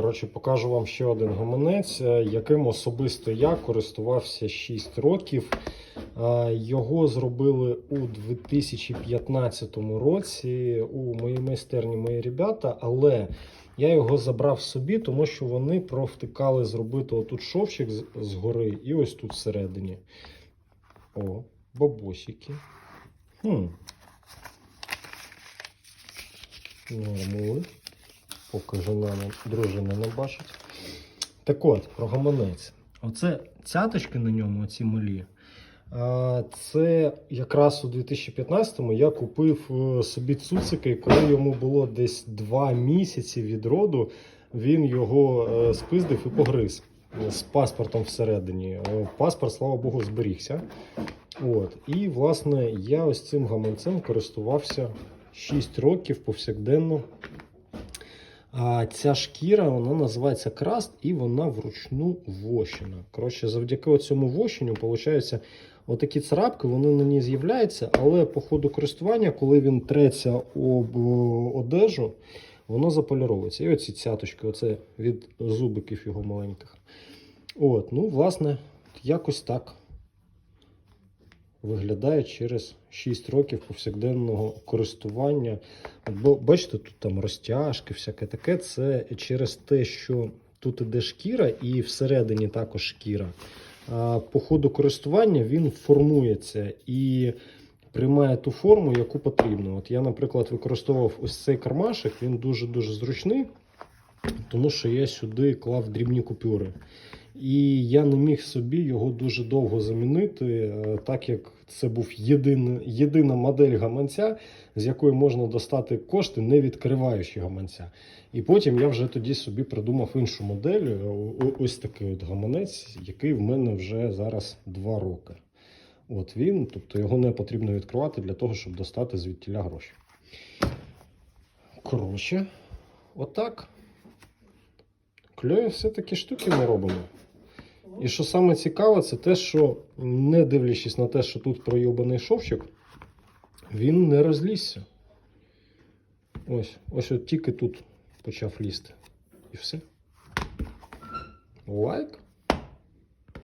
Коротше, покажу вам ще один гаманець, е, яким особисто я користувався 6 років. Е, Його зробили у 2015 році у моїй майстерні мої ребята, але я його забрав собі, тому що вони провтикали зробити отут шовчик згори і ось тут всередині. О, бабосики. Хм. Нормули. Поки жена дружина не бачить. Так от, про гаманець. Оце цяточки на ньому, оці малі. Це якраз у 2015-му я купив е, собі цуцики, коли йому було десь 2 місяці від роду, він його е, спиздив і погриз е, з паспортом всередині. Паспорт, слава Богу, зберігся. От. І, власне, я ось цим гаманцем користувався 6 років повсякденно. А ця шкіра вона називається краст і вона вручну вощена. Коротше, завдяки цьому вощенню, виходить, отакі царапки вони на ній з'являються, але по ходу користування, коли він треться об е, одежу, воно заполіровується. І оці цяточки, оце від зубиків його маленьких. От, ну, власне, якось так виглядає через 6 років повсякденного користування. Бо- Бачите, тут там розтяжки, всяке таке. Це через те, що тут іде шкіра і всередині також шкіра. По ходу користування він формується і приймає ту форму, яку потрібно. От я, наприклад, використовував ось цей кармашик, він дуже-дуже зручний, тому що я сюди клав дрібні купюри. І я не міг собі його дуже довго замінити, е, так як це був єдин, єдина модель гаманця, з якої можна достати кошти, не відкриваючи гаманця. І потім я вже тоді собі придумав іншу модель. е, Ось такий от гаманець, який в мене вже зараз 2 роки. От він, тобто його не потрібно відкривати для того, щоб достати звідтіля гроші. Коротше, отак. Кльові все-таки штуки ми робимо. І що саме цікаве, це те, що не дивлячись на те, що тут пройобаний шовчик, він не розлізся. Ось, ось от тільки тут почав лізти. І все. Лайк.